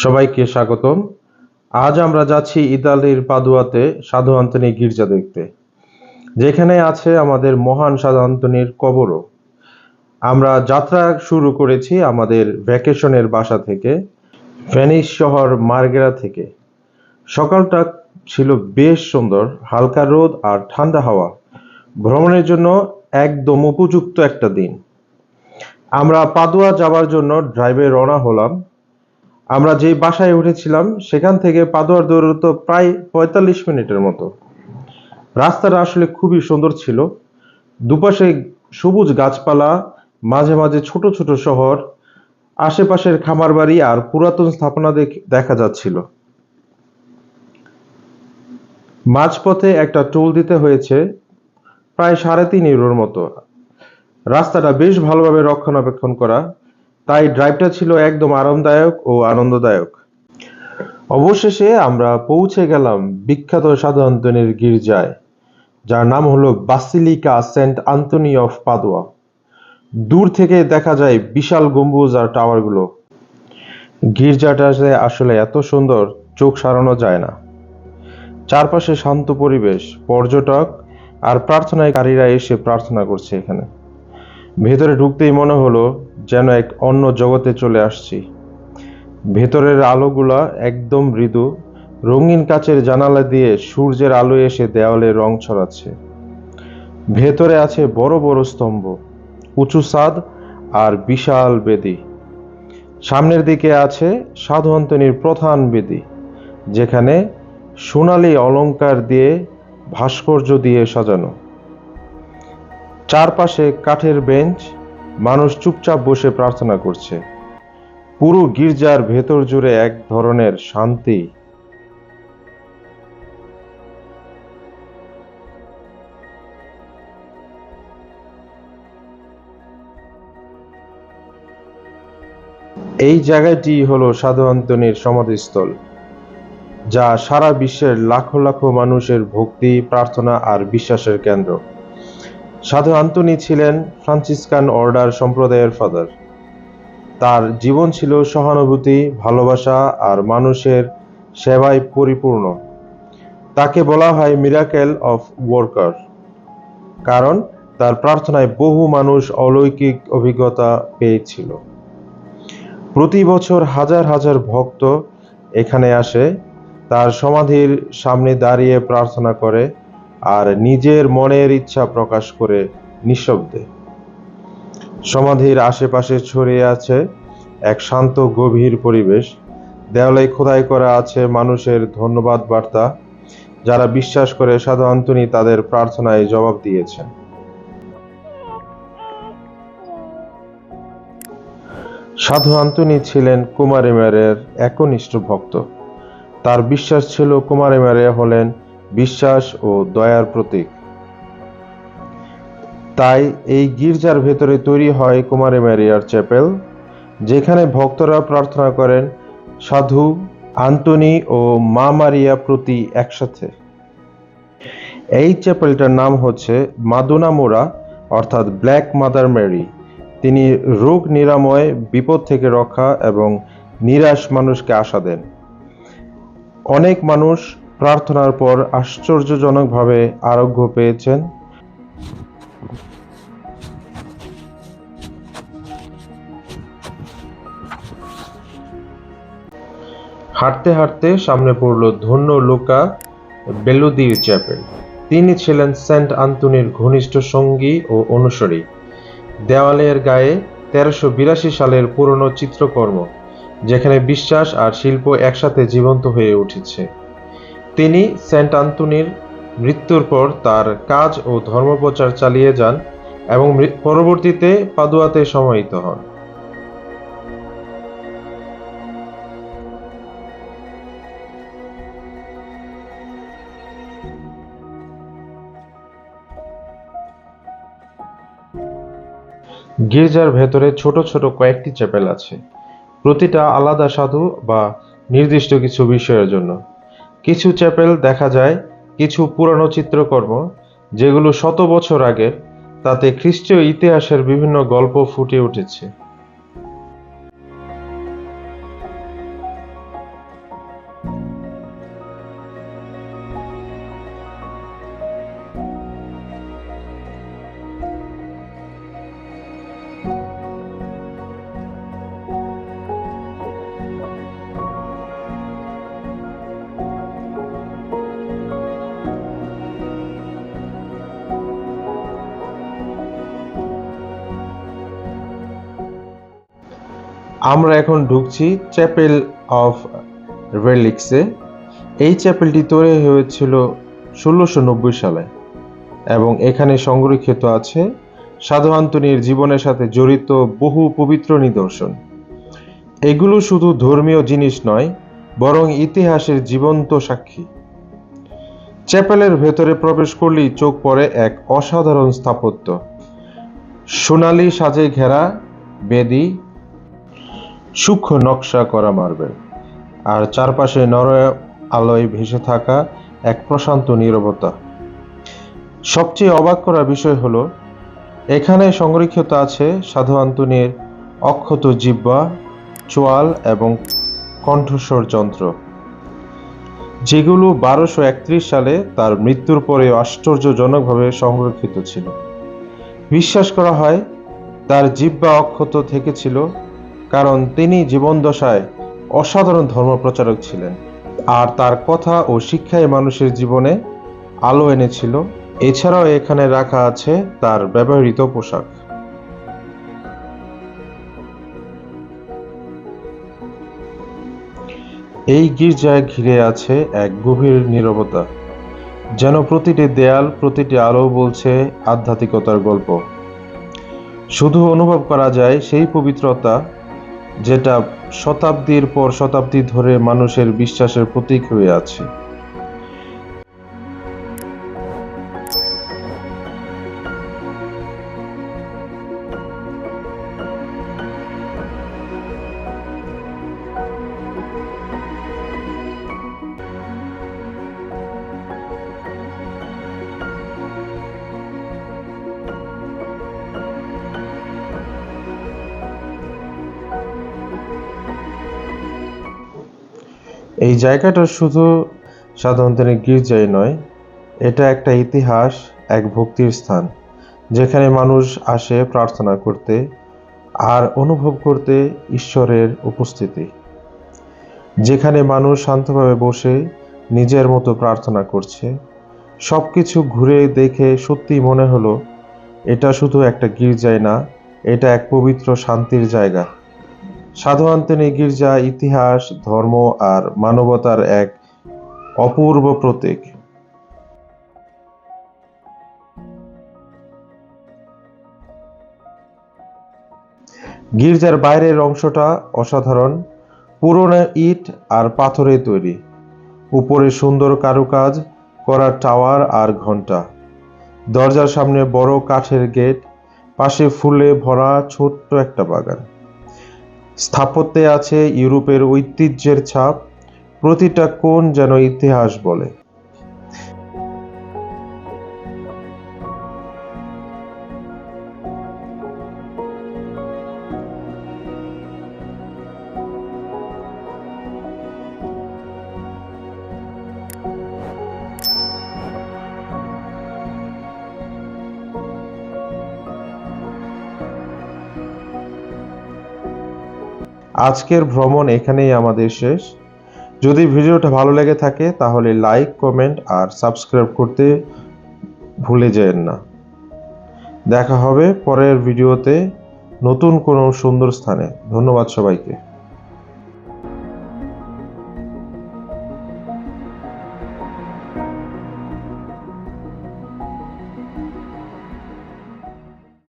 সবাইকে স্বাগতম। আজ আমরা যাচ্ছি ইতালির পাদুয়াতে সাধু আন্তনি গির্জা দেখতে, যেখানে আছে আমাদের মহান সাধু আন্তনির কবরও। আমরা যাত্রা শুরু করেছি আমাদের ভ্যাকেশনের বাসা থেকে, ভেনিস শহর মার্গেরা থেকে। সকালটা ছিল বেশ সুন্দর, হালকা রোদ আর ঠান্ডা হাওয়া। ভ্রমণের জন্য একদম উপযুক্ত একটা দিন। আমরা পাদুয়া যাওয়ার জন্য ড্রাইভে রওনা হলাম। আমরা যেই বাসায় উঠেছিলাম, সেখান থেকে পাদুয়ার দূরত্ব প্রায় পঁয়তাল্লিশ মিনিটের মতো। রাস্তাটা আসলে খুবই সুন্দর ছিল। দুপাশে সবুজ গাছপালা, মাঝে মাঝে ছোট ছোট শহর, আশেপাশের খামার বাড়ি আর পুরাতন স্থাপনা দেখা যাচ্ছিল। মাঝপথে একটা টোল দিতে হয়েছে, প্রায় সাড়ে তিন ইউরোর মতো। রাস্তাটা বেশ ভালোভাবে রক্ষণাবেক্ষণ করা। তাই ড্রাইভটা ছিল একদম আরামদায়ক ও আনন্দদায়ক। অবশেষে আমরা পৌঁছে গেলাম বিখ্যাত সাধু আন্তনির গির্জায়, যার নাম হলো basilica Saint Anthony of Padua. দূর থেকে দেখা যায় বিশাল গম্বুজ আর টাওয়ারগুলো। গির্জাটা আসলে এত সুন্দর চোখ সারানো যায় না। চারপাশে শান্ত পরিবেশ, পর্যটক আর প্রার্থনায় প্রার্থনাকারীরা এসে প্রার্থনা করছে এখানে। ভেতরে ঢুকতেই মনে হলো যেন এক অন্য জগতে চলে আসছি। ভেতরের আলোগুলা একদম মৃদু, রঙিন কাচের জানালা দিয়ে সূর্যের আলো এসে দেওয়ালে রং ছড়াচ্ছে। ভেতরে আছে বড় বড় স্তম্ভ, উঁচু ছাদ আর বিশাল বেদি। সামনের দিকে আছে সাধু অন্তনির প্রধান বেদি, যেখানে সোনালি অলংকার দিয়ে ভাস্কর্য দিয়ে সাজানো। চারপাশে কাঠের বেঞ্চ মানুষ চুপচাপ বসে প্রার্থনা করছে। পুরো গির্জার ভেতর জুড়ে এক ধরনের শান্তি। এই জায়গাটি হলো সাধু আন্তনির সমাধিস্থল, যা সারা বিশ্বের লাখো লাখো মানুষের ভক্তি, প্রার্থনা আর বিশ্বাসের কেন্দ্র। সাধু আন্তনি ছিলেন ফ্রান্সিসকান অর্ডার সম্প্রদায়ের ফাদার। তার জীবন ছিল সহানুভূতি, ভালোবাসা আর মানুষের সেবায় পরিপূর্ণ। তাকে বলা হয় মিরাকেল অফ ওয়ার্কার কারণ তার প্রার্থনায় বহু মানুষ অলৌকিক অভিজ্ঞতা পেয়েছিল। প্রতি বছর হাজার হাজার ভক্ত এখানে আসে, তার সমাধির সামনে দাঁড়িয়ে প্রার্থনা করে আর নিজের মনের ইচ্ছা প্রকাশ করে নিঃশব্দে। সমাধির আশেপাশে ছড়িয়ে আছে এক শান্ত, গভীর পরিবেশ। দেওয়ালে খোদাই করা আছে মানুষের ধন্যবাদ বার্তা, যারা বিশ্বাস করে সাধু আন্তনি তাদের প্রার্থনায় জবাব দিয়েছেন। সাধু আন্তনি ছিলেন কুমারী মেরের একনিষ্ঠ ভক্ত। তার বিশ্বাস ছিল কুমারী মেরে হলেন বিশ্বাস ও দয়ার প্রতীক। তাই এই গির্জার ভেতরে তৈরি হয় কুমারী ম্যারিয়ার চ্যাপেল, যেখানে ভক্তরা প্রার্থনা করেন, সাধু, আন্তনি ও মা মারিয়া প্রতি একসাথে। এই চ্যাপেলটার নাম হচ্ছে মাদুনা মোরা অর্থাৎ ব্ল্যাক মাদার মেরি তিনি রোগ নিরাময়, বিপদ থেকে রক্ষা এবং নিরাশ মানুষকে আশা দেন। অনেক মানুষ প্রার্থনার পর আশ্চর্যজনকভাবে আরোগ্য পেয়েছেন। হাঁটতে হাঁটতে সামনে পড়ল ধন্য লোকা বেলুদির চ্যাপেল। তিনি ছিলেন সেন্ট আন্তনির ঘনিষ্ঠ সঙ্গী ও অনুসারী। দেওয়ালের গায়ে তেরোশো বিরাশি সালের পুরনো চিত্রকর্ম, যেখানে বিশ্বাস আর শিল্প একসাথে জীবন্ত হয়ে উঠেছে। তিনি সেন্ট আন্তনির মৃত্যুর পর তার কাজ ও ধর্মপ্রচার চালিয়ে যান এবং পরবর্তীতে পাদুয়াতে সমাহিত হন। গির্জার ভেতরে ছোট ছোট কয়েকটি চ্যাপেল আছে। প্রতিটা আলাদা সাধু বা নির্দিষ্ট কিছু বিষয়ের জন্য। কিছু চ্যাপেল দেখা যায়, কিছু পুরানো চিত্রকর্ম, যেগুলো শত বছর আগের, তাতে খ্রিস্টীয় ইতিহাসের বিভিন্ন গল্প ফুটে উঠেছে। আমরা এখন ঢুকছি চ্যাপেল অফ রেলিক্সে এই চ্যাপেলটি তৈরি হয়েছিল ষোলোশো নব্বই সালে এবং এখানে সংরক্ষিত আছে সাধু আন্তনির জীবনের সাথে জড়িত বহু পবিত্র নিদর্শন। এগুলো শুধু ধর্মীয় জিনিস নয়, বরং ইতিহাসের জীবন্ত সাক্ষী। চ্যাপেলের ভেতরে প্রবেশ করলেই চোখ পড়ে এক অসাধারণ স্থাপত্য। সোনালি সাজে ঘেরা বেদি সূক্ষ্ম নকশা করা মার্বেল। আর চারপাশে নর আলোয় ভেসে থাকা এক প্রশান্ত নীরবতা। সবচেয়ে অবাক করা বিষয় হলো, এখানে সংরক্ষিত আছে সাধু আন্তনির অক্ষত জিব্বা চোয়াল এবং কণ্ঠস্বর যন্ত্র। যেগুলো বারোশো একত্রিশ সালে তার মৃত্যুর পরে আশ্চর্যজনকভাবে সংরক্ষিত ছিল। বিশ্বাস করা হয়, তার জিব্বা অক্ষত থেকেছিল কারণ তিনি জীবনদশায় অসাধারণ ধর্মপ্রচারক ছিলেন। আর তার কথা ও শিক্ষায় মানুষের জীবনে আলো এনেছিল। এছাড়াও এখানে রাখা আছে তার ব্যবহৃত পোশাক। এই গির্জায় ঘিরে আছে এক গভীর নীরবতা, যেন প্রতিটি দেয়াল, প্রতিটি আলো বলছে আধ্যাত্মিকতার গল্প। শুধু অনুভব করা যায় সেই পবিত্রতা যেটা শতাব্দীর পর শতাব্দী ধরে মানুষের বিশ্বাসের প্রতীক হয়ে আছে। এই জায়গাটা শুধু সাধারণত গির্জাই নয়, এটা একটা ইতিহাস, এক ভক্তির স্থান, যেখানে মানুষ আসে প্রার্থনা করতে আর অনুভব করতে ঈশ্বরের উপস্থিতি, যেখানে মানুষ শান্তভাবে বসে নিজের মতো প্রার্থনা করছে। সব কিছু ঘুরে দেখে সত্যি মনে হলো, এটা শুধু একটা গির্জাই না, এটা এক পবিত্র শান্তির জায়গা। সাধু আন্তনি গির্জা, ইতিহাস, ধর্ম আর মানবতার এক অপূর্ব প্রতীক। গির্জার বাইরের অংশটা অসাধারণ, পুরনো ইট আর পাথরে তৈরি। উপরে সুন্দর কারুকাজ, করা টাওয়ার আর ঘণ্টা দরজার সামনে বড় কাঠের গেট, পাশে ফুলে ভরা ছোট্ট একটা বাগান। স্থাপত্যে আছে ইউরোপের ঐতিহ্যের ছাপ। প্রতিটা কোণ যেন ইতিহাস বলে। আজকের ভ্রমণ এখানেই আমাদের শেষ। যদি ভিডিওটা ভালো লেগে থাকে, তাহলে লাইক, কমেন্ট আর সাবস্ক্রাইব করতে ভুলে যেন না। দেখা হবে পরের ভিডিওতে নতুন কোনো সুন্দর স্থানে। ধন্যবাদ সবাইকে।